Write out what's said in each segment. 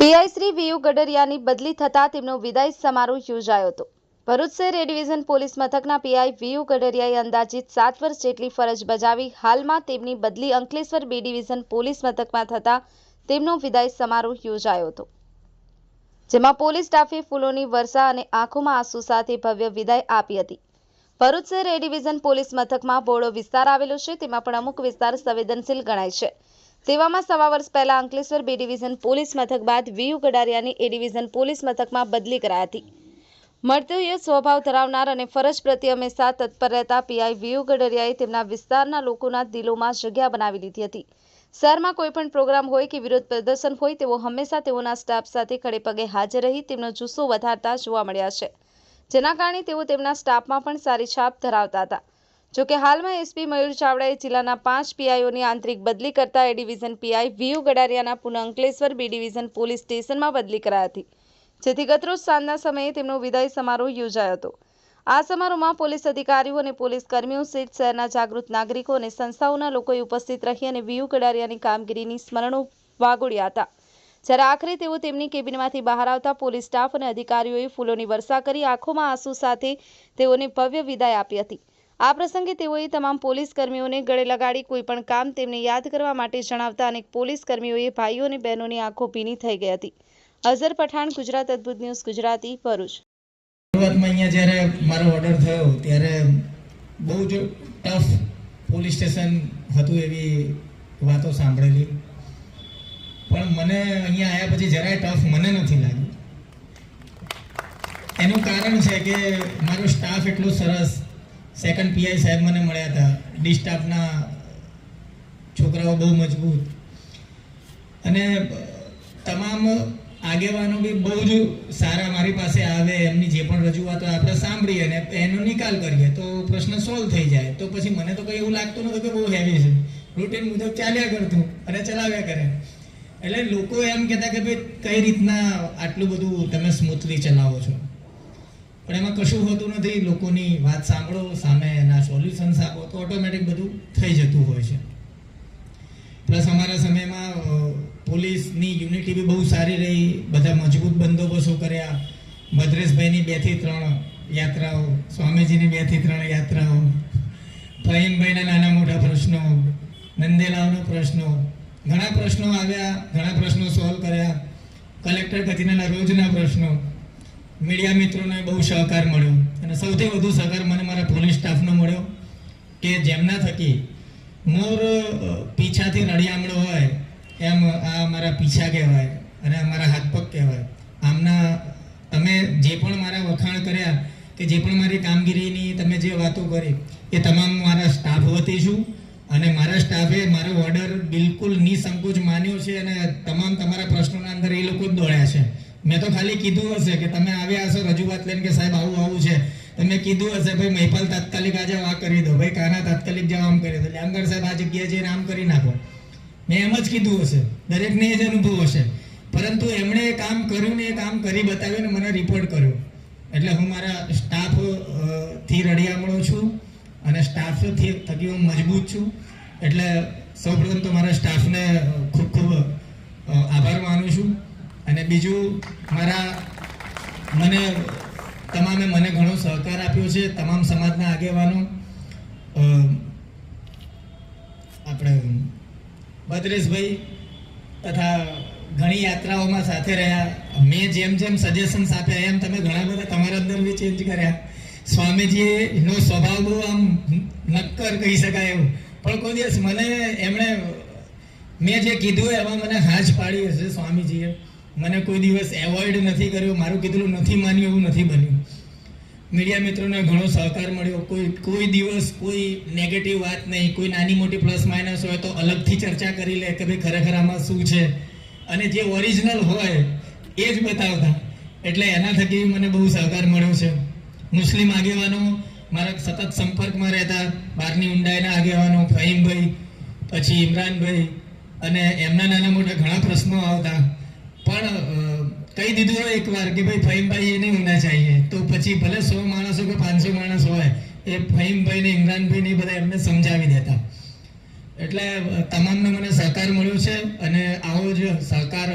PI Shri વીયુ ગડરિયાની બદલી થતાં તેમનો વિદાય સમારોહ યોજાયો હતો. ભરૂચ શહેર ડિવિઝન પોલીસ મથકના પીઆઈ વીયુ ગડરિયાએ અંદાજિત સાત વર્ષ જેટલી ફરજ બજાવી હાલમાં તેમની બદલી અંકલેશ્વર બી ડિવિઝન પોલીસ મથકમાં થતા તેમનો વિદાય સમારોહ યોજાયો હતો. જેમાં પોલીસ સ્ટાફે ફૂલોની વર્ષા અને આંખોમાં આંસુ સાથે ભવ્ય વિદાય આપી હતી. ભરૂચ શહેર ડિવિઝન પોલીસ મથકમાં બોડો વિસ્તાર આવેલો છે, તેમાં પણ અમુક વિસ્તાર સંવેદનશીલ ગણાય છે. તેવામાં સવા વર્ષ પહેલા અંકલેશ્વર બી ડિવિઝન પોલીસ મથક બાદ વીયુ ગડારિયાની એ ડિવિઝન પોલીસ મથકમાં બદલી કરાઈ હતી. મળતીય સ્વભાવ ધરાવનાર અને ફરજ પ્રત્યે હંમેશા તત્પર રહેતા પીઆઈ વીયુ ગડરિયાએ તેમના વિસ્તારના લોકોના દિલોમાં જગ્યા બનાવી લીધી હતી. શહેરમાં કોઈ પણ પ્રોગ્રામ હોય કે વિરોધ પ્રદર્શન હોય તેઓ હંમેશા તેઓના સ્ટાફ સાથે ખડે પગે હાજર રહી તેમનો જુસ્સો વધારતા જોવા મળ્યા છે. જેના કારણે તેઓ તેમના સ્ટાફમાં પણ સારી છાપ ધરાવતા હતા. જોકે હાલમાં એસપી મયુર ચાવડાએ જિલ્લાના પાંચ પીઆઈઓની આંતરિક બદલી કરતા એ ડિવિઝન પીઆઈ વીયુ ગડારિયાના પુનઃ અંકલેશ્વર, બી ડિવિઝન પોલીસ સ્ટેશનમાં બદલી કરાઈ હતી, જેથી ગતરોજ સાંજના સમયે તેમનો વિદાય સમારોહ યોજાયો હતો. આ સમારોહમાં પોલીસ અધિકારીઓ અને પોલીસ કર્મીઓ સહિત શહેરના જાગૃત નાગરિકો અને સંસ્થાઓના લોકોએ ઉપસ્થિત રહી અને વીયુ ગડારિયાની કામગીરીની સ્મરણો વાગોળ્યા હતા. જ્યારે આખરે તેઓ તેમની કેબિનમાંથી બહાર આવતા પોલીસ સ્ટાફ અને અધિકારીઓએ ફૂલોની વર્ષા કરી આંખોમાં આંસુ સાથે તેઓને ભવ્ય વિદાય આપી હતી. આ પ્રસંગે તેઓએ તમામ પોલીસ કર્મીઓને ગળે લગાડી કોઈ પણ કામ તેમને યાદ કરવા માટે જણાવતા અનેક પોલીસ કર્મીઓએ ભાઈઓ અને બહેનોની આંખો ભીની થઈ ગઈ હતી. અઝર પઠાણ, ગુજરાત અદ્ભુત ન્યૂઝ, ગુજરાતી ભરૂચ. શરૂઆતમાં અહીંયા જ્યારે મારો ઓર્ડર થયો, ત્યારે બહુ જ ટફ પોલીસ સ્ટેશન હતું એવી વાતો સાંભળેલી. પણ મને અહીંયા આવ્યા પછી જરાય ટફ મને નથી લાગ્યું. એનું કારણ છે કે મારો સ્ટાફ એટલો સરસ સેકન્ડ પીઆઈ સાહેબ મને મળ્યા હતા. ડી સ્ટાફના છોકરાઓ બહુ મજબૂત. અને તમામ આગેવાનો બી બહુ જ સારા મારી પાસે આવે, એમની જે પણ રજૂઆતો આપણે સાંભળીએ અને એનો નિકાલ કરીએ, તો પ્રશ્ન સોલ્વ થઈ જાય. તો પછી મને તો કંઈ એવું લાગતું નહોતું કે બહુ હેવી છે. રૂટીન મુજબ ચાલ્યા કરતું અને ચલાવ્યા કરે. એટલે લોકો એમ કહેતા કે ભાઈ કઈ રીતના આટલું બધું તમે સ્મૂથલી ચલાવો છો? પણ એમાં કશું હોતું નથી, લોકોની વાત સાંભળો, સામે એના સોલ્યુશન્સ આપો, તો ઓટોમેટિક બધું થઈ જતું હોય છે. પ્લસ અમારા સમયમાં પોલીસની યુનિટી બી બહુ સારી રહી, બધા મજબૂત બંદોબસ્તો કર્યા. ભદ્રેશભાઈની બેથી ત્રણ યાત્રાઓ, સ્વામીજીની બેથી ત્રણ યાત્રાઓ પ્રહીમભાઈના નાના મોટા પ્રશ્નો, નંદેલાઓના પ્રશ્નો, ઘણા પ્રશ્નો આવ્યા, ઘણા પ્રશ્નો સોલ્વ કર્યા. કલેક્ટર કચેરીના રોજના પ્રશ્નો મીડિયા મિત્રોને બહુ સહકાર મળ્યો અને સૌથી વધુ સહકાર મને મારા પોલીસ સ્ટાફનો મળ્યો કે જેમના થકી મોર પીછાથી રળિયામણો હોય એમ આ મારા પીછા કહેવાય અને અમારા હાથ પગ કહેવાય. આમના, તમે જે પણ મારા વખાણ કર્યા કે જે પણ મારી કામગીરીની તમે જે વાતો કરી, એ તમામ મારા સ્ટાફ વતી છું અને મારા સ્ટાફે મારો ઓર્ડર બિલકુલ નિસંકોચ માન્યો છે અને તમામ તમારા પ્રશ્નોના અંદર એ લોકો જ દોડ્યા છે. મેં તો ખાલી કીધું હશે કે તમે આવ્યા હશો, રજૂઆત લઈને કે સાહેબ આવું આવું છે. તમે કીધું હશે, ભાઈ મહિપાલ તાત્કાલિક આજે આ કરી દો. ભાઈ, કાના તાત્કાલિક જવા આમ કરી દો. ડાંગર સાહેબ આ જગ્યાએ જઈને આમ કરી નાખો. મેં એમ જ કીધું હશે. દરેકને એ જ અનુભવ હશે. પરંતુ એમણે એ કામ કર્યું ને એ કામ કરી બતાવ્યું ને મને રિપોર્ટ કર્યો. એટલે હું મારા સ્ટાફથી રડિયામણો છું અને સ્ટાફથી થકી હું મજબૂત છું. એટલે સૌપ્રથમ તો મારા સ્ટાફને ખૂબ ખૂબ અ, આભાર માનું છું અને બીજું મારા મને તમામે મને ઘણો સહકાર આપ્યો છે, તમામ સમાજના આગેવાનો. આપણે ભદ્રેશભાઈ તથા ઘણી યાત્રાઓમાં સાથે રહ્યા. મેં જેમ જેમ સજેશન્સ આપ્યા, એમ તમે ઘણા બધા તમારા અંદર બી ચેન્જ કર્યા. સ્વામીજીનો સ્વભાવ બહુ આમ નક્કર કહી શકાય એવું. પણ કોઈ દિવસ મને એમણે, મેં જે કીધું એમાં મને હાજ પાડી હશે સ્વામીજીએ. મને કોઈ દિવસ એવોઇડ નથી કર્યો, મારું કીધેલું નથી માન્યું એવું નથી બન્યું. મીડિયા મિત્રોને ઘણો સહકાર મળ્યો. કોઈ કોઈ દિવસ કોઈ નેગેટિવ વાત નહીં. કોઈ નાની મોટી પ્લસ માઇનસ હોય તો અલગથી ચર્ચા કરી લે કે ભાઈ ખરેખર આમાં શું છે. અને જે ઓરિજિનલ હોય, એ જ બતાવતા. એટલે એના થકી મને બહુ સહકાર મળ્યો છે. મુસ્લિમ આગેવાનો મારા સતત સંપર્કમાં રહેતા. બહારની ઊંડાઈના આગેવાનો ફહીમભાઈ, પછી ઇમરાનભાઈ અને એમના નાના મોટા ઘણા પ્રશ્નો આવતા. પણ કહી દીધું હોય એકવાર કે ભાઈ ફહીમભાઈ એને હોના ચાહીએ. તો પછી ભલે સો માણસો કે પાંચસો માણસ હોય, એ ફહીમભાઈ ને ઇમરાનભાઈ ને બધા એમને સમજાવી દેતા. એટલે તમામનો મને સહકાર મળ્યો છે અને આવો જ સહકાર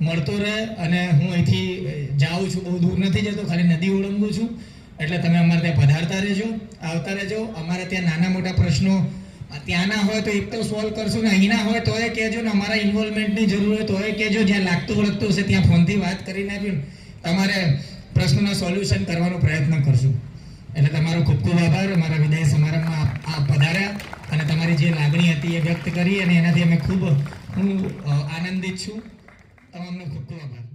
મળતો રહે અને હું અહીંથી જાઉં છું. બહુ દૂર નથી જતો, ખાલી નદી ઓળંગું છું. એટલે તમે અમારે ત્યાં પધારતા રહેજો, આવતા રહેજો. અમારે ત્યાં નાના મોટા પ્રશ્નો ત્યાંના હોય તો એક તો સોલ્વ કરશું ને અહીંના હોય તોય કહેજો ને અમારા ઇન્વોલ્વમેન્ટની જરૂર હોય તોય કહેજો, જ્યાં લાગતું વળગતું હશે ત્યાં ફોનથી વાત કરીને નાખ્યું તમારે પ્રશ્નોના સોલ્યુશન કરવાનો પ્રયત્ન કરશું એટલે તમારો ખૂબ ખૂબ આભાર, અમારા વિદાય સમારંભમાં આપ પધાર્યા અને તમારી જે લાગણી હતી એ વ્યક્ત કરી અને એનાથી અમે ખૂબ, હું આનંદિત છું. તમામનો ખૂબ ખૂબ આભાર.